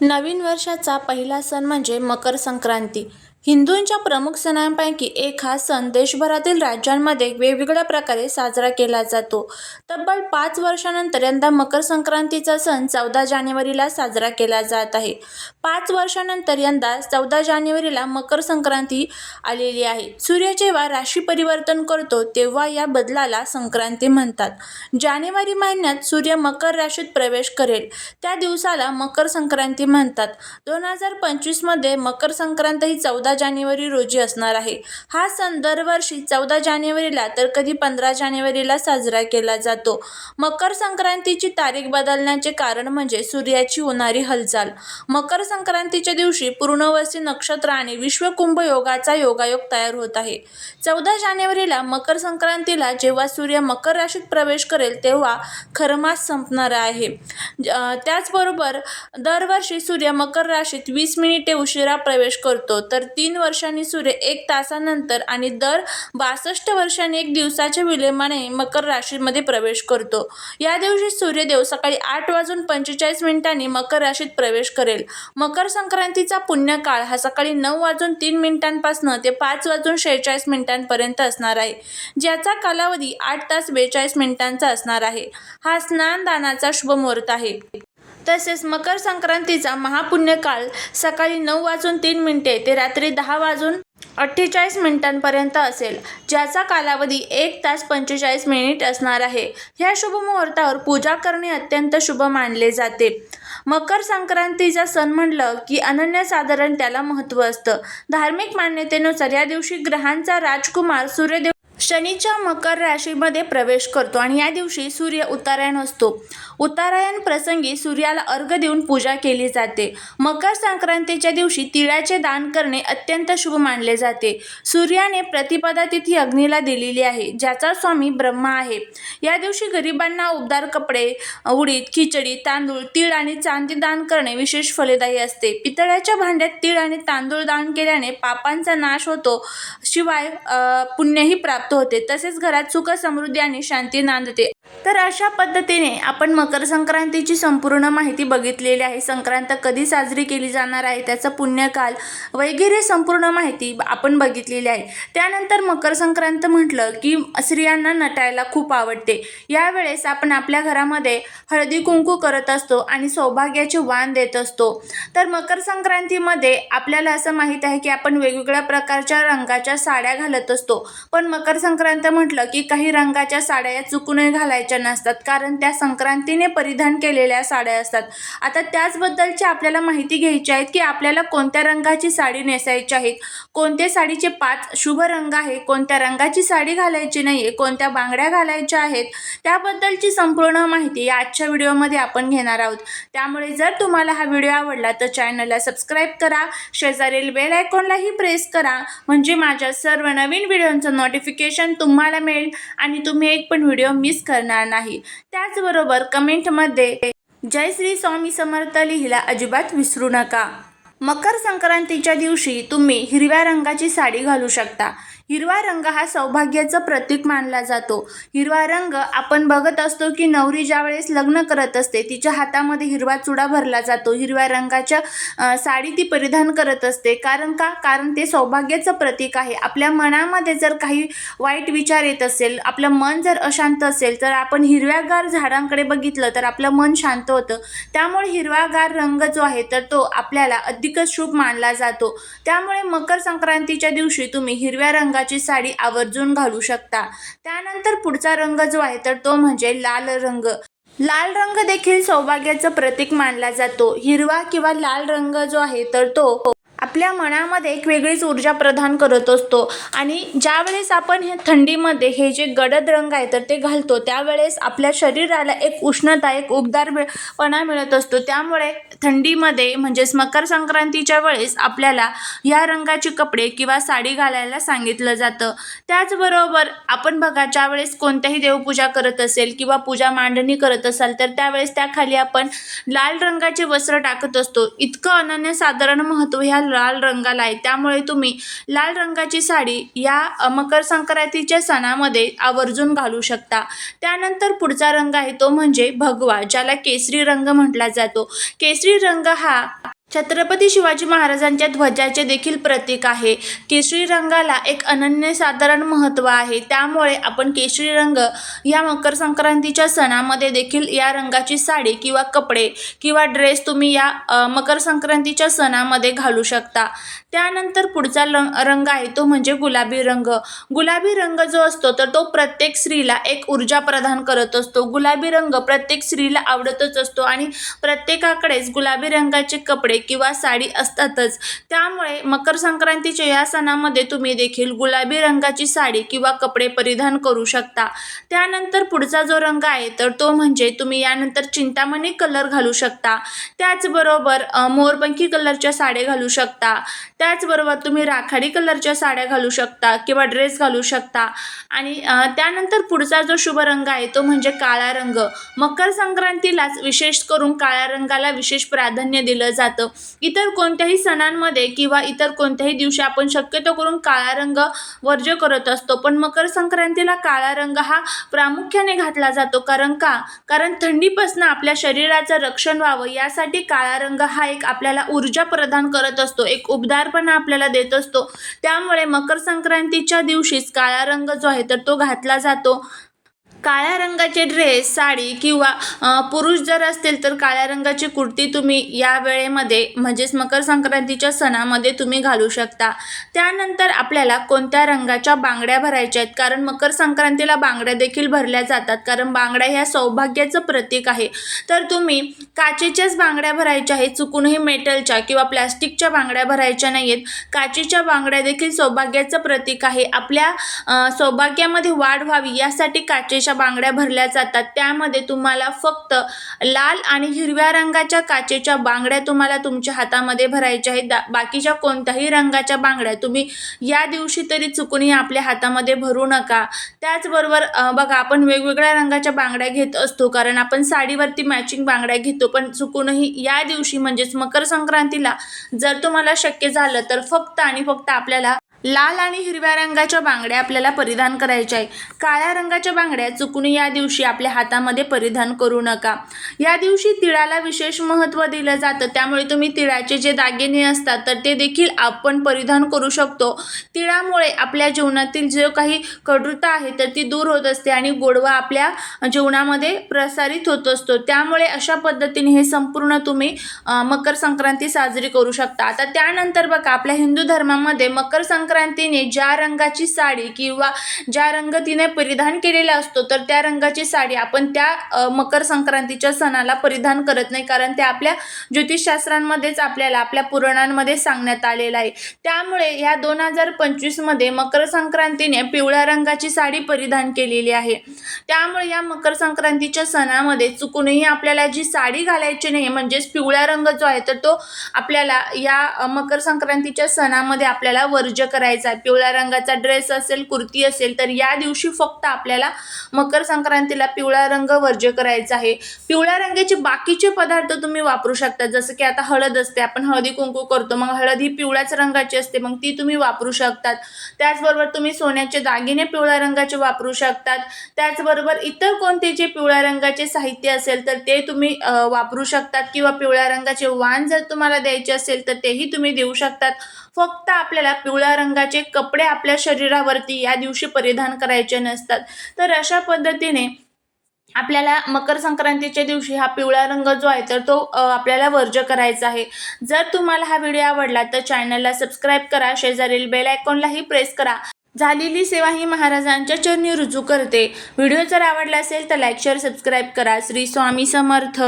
नवीन वर्षाचा पहिला सण म्हणजे मकर संक्रांती. हिंदूंच्या प्रमुख सणांपैकी एक हा सण देशभरातील राज्यांमध्ये वेगवेगळ्या प्रकारे साजरा केला जातो. तब्बल पाच वर्षानंतर यंदा मकर संक्रांतीचा सण चौदा जानेवारीला साजरा केला जात आहे. पाच वर्षानंतर यंदा चौदा जानेवारीला मकर संक्रांती आलेली आहे. सूर्य जेव्हा राशी परिवर्तन करतो तेव्हा या बदलाला संक्रांती म्हणतात. जानेवारी महिन्यात सूर्य मकर राशीत प्रवेश करेल त्या दिवसाला मकर संक्रांती म्हणतात. दोन हजार पंचवीसमध्ये मकर संक्रांत ही चौदा जानेवारी रोजी असणार आहे. हा सण दरवर्षी चौदा जानेवारीला तर कधी पंधरा जानेवारीला साजरा केला जातो. मकर संक्रांतीची तारीख बदलण्याचे कारण म्हणजे सूर्याची होणारी हालचाल. मकर संक्रांतीच्या दिवशी पूर्णवसी नक्षत्र आणि विश्वकुंभ योगाचा योगायोग तयार होत आहे. चौदा जानेवारीला मकर संक्रांतीला जेव्हा सूर्य मकर राशीत प्रवेश करेल तेव्हा खरमास संपणार आहे. त्याचबरोबर दरवर्षी सूर्य मकर राशीत वीस मिनिटे उशिरा प्रवेश करतो तर ती तीन वर्षांनी सूर्य एक तासानंतर आणि दर बासष्ट वर्षांनी एक दिवसाच्या विलंबाने मकर राशीमध्ये प्रवेश करतो. या दिवशी सूर्यदेव सकाळी आठ वाजून पंचेचाळीस मिनिटांनी मकर राशीत प्रवेश करेल. मकर संक्रांतीचा पुण्यकाळ हा सकाळी नऊ वाजून तीन मिनिटांपासून ते पाच वाजून शेहेचाळीस मिनिटांपर्यंत असणार आहे, ज्याचा कालावधी आठ तास बेचाळीस मिनिटांचा असणार आहे. हा स्नानदानाचा शुभ मुहूर्त आहे. तसेच मकर संक्रांतीचा महापुण्यकाळ सकाळी नऊ वाजून तीन मिनिटे ते रात्री दहा वाजून अठ्ठेचाळीस मिनिटांपर्यंत असेल, ज्याचा कालावधी एक तास पंचेचाळीस मिनिट असणार आहे. ह्या शुभ मुहूर्तावर पूजा करणे अत्यंत शुभ मानले जाते. मकर संक्रांतीचा सण म्हणलं की अनन्यसाधारण त्याला महत्त्व असतं. धार्मिक मान्यतेनुसार या दिवशी ग्रहांचा राजकुमार सूर्यदेव शनीच्या मकर राशीमध्ये प्रवेश करतो आणि या दिवशी सूर्य उत्तरायण असतो. उत्तरायण प्रसंगी सूर्याला अर्घ्य देऊन पूजा केली जाते. मकर संक्रांतीच्या दिवशी तिळाचे दान करणे अत्यंत शुभ मानले जाते. सूर्याने प्रतिपदा तिथी अग्नीला दिलेली आहे, ज्याचा स्वामी ब्रह्मा आहे. या दिवशी गरिबांना उबदार कपडे, उडीद, खिचडी, तांदूळ, तीळ आणि चांदी दान करणे विशेष फलदायी असते. पितळ्याच्या भांड्यात तीळ आणि तांदूळ दान केल्याने पापांचा नाश होतो शिवाय पुण्यही प्राप्त होते. तसेच घरात सुख, समृद्धी आणि शांती नांदते. तर अशा पद्धतीने आपण मकर संक्रांतीची संपूर्ण माहिती बघितलेली आहे. संक्रांत कधी साजरी केली जाणार आहे, त्याचा पुण्यकाल वगैरे संपूर्ण माहिती आपण बघितलेली आहे. त्यानंतर मकर संक्रांत म्हटलं की स्त्रियांना नटायला खूप आवडते. यावेळेस आपण आपल्या घरामध्ये हळदी-कुंकू करत असतो आणि सौभाग्याचे वाण देत असतो. तर मकर संक्रांतीमध्ये आपल्याला असं माहीत आहे की आपण वेगवेगळ्या प्रकारच्या रंगाच्या साड्या घालत असतो. पण मकर संक्रांत म्हटलं की काही रंगाच्या साड्या या चुकूनही घालायच्या नसतात, कारण त्या संक्रांतीने परिधान केलेल्या साड्या असतात. आता त्याचबद्दलची आपल्याला माहिती घ्यायची आहे की आपल्याला कोणत्या रंगाची साडी नेसायची आहे, कोणत्या साडीचे पाच शुभ रंग आहे, कोणत्या रंगाची साडी घालायची नाही आहे कोणत्या बांगड्या घालायच्या आहेत, त्याबद्दलची संपूर्ण माहिती या आजच्या व्हिडिओमध्ये आपण घेणार आहोत. त्यामुळे जर तुम्हाला हा व्हिडिओ आवडला तर चॅनलला सबस्क्राईब करा, शेजारील बेल आयकॉनलाही प्रेस करा, म्हणजे माझ्या सर्व नवीन व्हिडिओंचं नोटिफिकेशन तुम्हाला मिळेल आणि तुम्ही एक पण व्हिडिओ मिस करणार नाही. त्याचबरोबर कमेंटमध्ये जय श्री स्वामी समर्थ लिहिला अजिबात विसरू नका. मकर संक्रांतीच्या दिवशी तुम्ही हिरव्या रंगाची साडी घालू शकता. हिरवा रंग हा सौभाग्याचं प्रतीक मानला जातो. हिरवा रंग आपण बघत असतो की नवरी ज्यावेळेस लग्न करत असते, तिच्या हातामध्ये हिरवा चुडा भरला जातो. हिरव्या रंगाच्या साडी ती परिधान करत असते. कारण का? कारण ते सौभाग्याचं प्रतीक आहे. आपल्या मनामध्ये जर काही वाईट विचार येत असेल, आपलं मन जर अशांत असेल, तर आपण हिरव्यागार झाडांकडे बघितलं तर आपलं मन शांत होतं. त्यामुळे हिरवागार रंग जो आहे तर तो आपल्याला अधिकच शुभ मानला जातो. त्यामुळे मकर संक्रांतीच्या दिवशी तुम्ही हिरव्या रंग रंगाची साडी आवर्जून घालू शकता. त्यानंतर पुढचा रंग जो आहे तर तो म्हणजे लाल रंग. लाल रंग देखील सौभाग्याचं प्रतीक मानला जातो. हिरवा किंवा लाल रंग जो आहे तर तो आपल्या मनामध्ये एक वेगळीच ऊर्जा प्रदान करत असतो आणि ज्यावेळेस आपण हे थंडीमध्ये हे जे गडद रंग आहे तर ते घालतो, त्यावेळेस आपल्या शरीराला एक उष्णता, एक उबदारपणा मिळत असतो. त्यामुळे थंडीमध्ये म्हणजेच मकर संक्रांतीच्या वेळेस आपल्याला या रंगाचे कपडे किंवा साडी घालायला सांगितलं जातं. त्याचबरोबर आपण बघा ज्यावेळेस कोणत्याही देवपूजा करत असेल किंवा पूजा मांडणी करत असाल तर त्यावेळेस त्याखाली आपण लाल रंगाचे वस्त्र टाकत असतो. इतकं अनन्यसाधारण महत्त्व ह्या लाल रंगाला आहे. त्यामुळे तुम्ही लाल रंगाची साडी या मकर संक्रांतीच्या सणामध्ये आवर्जून घालू शकता. त्यानंतर पुढचा रंग आहे तो म्हणजे भगवा ज्याला केसरी रंग म्हटला जातो. केसरी रंग हा छत्रपती शिवाजी महाराजांच्या ध्वजाचे देखील प्रतीक आहे. केशरी रंगाला एक अनन्यसाधारण महत्त्व आहे. त्यामुळे आपण केशरी रंग या मकर संक्रांतीच्या सणामध्ये देखील या रंगाची साडी किंवा कपडे किंवा ड्रेस तुम्ही या मकर संक्रांतीच्या सणामध्ये घालू शकता. त्यानंतर पुढचा रंग रंग आहे तो म्हणजे गुलाबी रंग. गुलाबी रंग जो असतो तर तो प्रत्येक स्त्रीला एक ऊर्जा प्रदान करत असतो. गुलाबी रंग प्रत्येक स्त्रीला आवडतच असतो आणि प्रत्येकाकडेच गुलाबी रंगाचे कपडे किंवा साडी असतातच. त्यामुळे मकर संक्रांतीच्या या सणामध्ये तुम्ही देखील गुलाबी रंगाची साडी किंवा कपडे परिधान करू शकता. त्यानंतर पुढचा जो रंग आहे तर तो म्हणजे तुम्ही यानंतर चिंतामणी कलर घालू शकता. त्याचबरोबर मोरपंखी कलरच्या साड्या घालू शकता. त्याचबरोबर तुम्ही राखाडी कलरच्या साड्या घालू शकता किंवा ड्रेस घालू शकता. आणि त्यानंतर पुढचा जो शुभ रंग आहे तो म्हणजे काळा रंग. मकर संक्रांतीलाच विशेष करून काळ्या रंगाला विशेष प्राधान्य दिलं जातं. इतर कोणत्याही सणांमध्ये किंवा इतर कोणत्याही दिवशी आपण शक्यतो करून काळा रंग वर्ज्य करत असतो. पण मकर संक्रांतीला काळा रंग हा प्रामुख्याने घातला जातो. कारण का? कारण थंडीपासून आपल्या शरीराचं रक्षण व्हावं यासाठी काळा रंग हा एक आपल्याला ऊर्जा प्रदान करत असतो. एक उबदार पण आपल्याला देत असतो. त्यामुळे मकर संक्रांतीच्या दिवशीच काळा रंग जो आहे तर तो घातला जातो. काळ्या रंगाचे ड्रेस साडी किंवा पुरुष जर असतील तर काळ्या रंगाची कुर्ती तुम्ही या वेळेमध्ये म्हणजेच मकर संक्रांतीच्या सणामध्ये तुम्ही घालू शकता. त्यानंतर आपल्याला कोणत्या रंगाच्या बांगड्या भरायच्या आहेत? कारण मकर संक्रांतीला बांगड्या देखील भरल्या जातात. कारण बांगड्या ह्या सौभाग्याचं प्रतीक आहे. तर तुम्ही काचेच्याच बांगड्या भरायच्या आहेत चुकूनही मेटलच्या किंवा प्लॅस्टिकच्या बांगड्या भरायच्या नाही आहेत काचेच्या बांगड्या देखील सौभाग्याचं प्रतीक आहे. आपल्या सौभाग्यामध्ये वाढ व्हावी यासाठी काचेच्या बांगड्या भरल्या जातात. त्यामध्ये तुम्हाला फक्त लाल आणि हिरव्या रंगाच्या काचेच्या बांगड्या तुम्हाला तुमच्या हातामध्ये भरायच्या आहेत. दा बाकीच्या कोणत्याही रंगाच्या बांगड्या तुम्ही या दिवशी तरी चुकूनही आपल्या हातामध्ये भरू नका. त्याचबरोबर बघा आपण वेगवेगळ्या रंगाच्या बांगड्या घेत असतो. कारण आपण साडीवरती मॅचिंग बांगड्या घेतो. पण चुकूनही या दिवशी म्हणजेच मकर संक्रांतीला जर तुम्हाला शक्य झालं तर फक्त आणि फक्त आपल्याला लाल आणि हिरव्या रंगाच्या बांगड्या आपल्याला परिधान करायच्या आहे काळ्या रंगाच्या बांगड्या चुकून या दिवशी आपल्या हातामध्ये परिधान करू नका. या दिवशी तिळाला विशेष महत्त्व दिलं जातं. त्यामुळे तुम्ही तिळाचे जे दागिने असतात तर ते देखील आपण परिधान करू शकतो. तिळामुळे आपल्या जीवनातील जो काही कटुता आहे तर ती दूर होत असते आणि गोडवा आपल्या जीवनामध्ये प्रसारित होत असतो. त्यामुळे अशा पद्धतीने हे संपूर्ण तुम्ही मकर संक्रांती साजरी करू शकता. आता त्यानंतर बघा आपल्या हिंदू धर्मामध्ये मकर संक्रांतीने ज्या रंगाची साडी किंवा ज्या रंग तिने परिधान केलेला असतो तर त्या रंगाची साडी आपण त्या मकर संक्रांतीच्या सणाला परिधान करत नाही. कारण ते आपल्या ज्योतिषशास्त्रांमध्येच आपल्याला आपल्या पुराणांमध्ये सांगण्यात आलेलं आहे. त्यामुळे ह्या दोन हजार पंचवीसमध्ये मकर संक्रांतीने पिवळ्या रंगाची साडी परिधान केलेली आहे. त्यामुळे या मकर संक्रांतीच्या सणामध्ये चुकूनही आपल्याला जी साडी घालायची नाही म्हणजेच पिवळा रंग जो आहे तर तो आपल्याला या मकर संक्रांतीच्या सणामध्ये आपल्याला वर्ज्य करायचा आहे पिवळ्या रंगाचा ड्रेस असेल कुर्ती असेल तर या दिवशी फक्त आपल्याला मकर संक्रांतीला पिवळा रंग वर्ज्य करायचा आहे. पिवळ्या रंगाचे बाकीचे पदार्थ तुम्ही वापरू शकता जसं की आता हळद असते आपण हळदी कुंकू करतो मग हळद ही पिवळ्याच रंगाची असते मग ती तुम्ही वापरू शकतात. त्याचबरोबर तुम्ही सोन्याचे दागिने पिवळ्या रंगाचे वापरू शकतात. त्याचबरोबर इतर कोणते जे पिवळ्या रंगाचे साहित्य असेल तर ते तुम्ही वापरू शकतात किंवा पिवळ्या रंगाचे वाण जर तुम्हाला द्यायचे असेल तर तेही तुम्ही देऊ शकतात. फक्त आपल्याला पिवळ्या रंगाचे कपडे आपल्या शरीरावरती या दिवशी परिधान करायचे नसतात. तर अशा पद्धतीने आपल्याला मकर संक्रांतीच्या दिवशी हा पिवळा रंग जो आहे तर तो आपल्याला वर्ज्य करायचा आहे. जर तुम्हाला हा व्हिडिओ आवडला तर चॅनलला सबस्क्राईब करा शेजारील बेल आयकॉनलाही प्रेस करा. झालेली सेवा ही महाराजांच्या चरणी रुजू करते. व्हिडिओ जर आवडला असेल तर लाईक शेअर सबस्क्राईब करा. श्री स्वामी समर्थ.